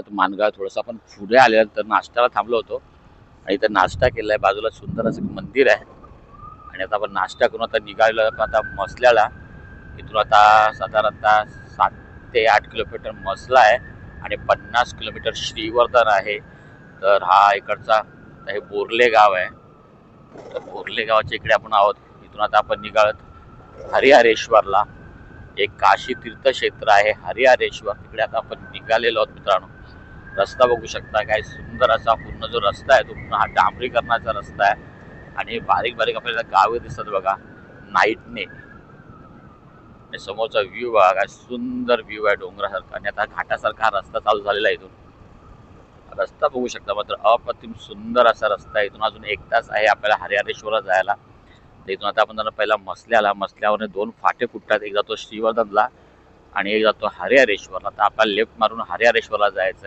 आता मानगाव थोडंसं आपण पुढे आल्यानंतर नाश्त्याला थांबलो होतो. आणि इथं नाश्ता केला आहे बाजूला सुंदर असं एक मंदिर आहे. आणि आता आपण नाश्ता करून आता निघालो. आता मसल्याला इथून आता साधारणतः सात ते आठ किलोमीटर मसला आहे. आणि पन्नास किलोमीटर श्रीवर्धन आहे. तर हा इकडचा हे बोरले गाव आहे. तर बोरले गावाच्या इकडे आपण आहोत. इथून आता आपण निघालत हरिहरेश्वरला. एक काशी तीर्थक्षेत्र आहे. हरिहरेश्वर. तिकडे आता आपण निघालेलो आहोत मित्रांनो. रस्ता बघू शकता काय सुंदर असा पूर्ण जो रस्ता आहे तो पूर्ण हा डांबरीकरणाचा रस्ता आहे. आणि बारीक बारीक आपल्याला गावे दिसतात बघा नाईटने. आणि समोरचा व्ह्यू बघा काय सुंदर व्ह्यू आहे डोंगरासारखा. आणि आता घाटासारखा हा रस्ता चालू झालेला आहे इथून. रस्ता बघू शकता मात्र अप्रतिम सुंदर असा रस्ता आहे. इथून अजून एक तास आहे आपल्याला हरिहरेश्वरला जायला. तर इथून आता आपण जरा पहिला मसल्याला मसल्यावर दोन फाटे फुटतात. एक जातो श्रीवर्धनला आणि एक जातो हरिहरेश्वरला. तर आपल्याला लेफ्ट मारून हरिहरेश्वरला जायचं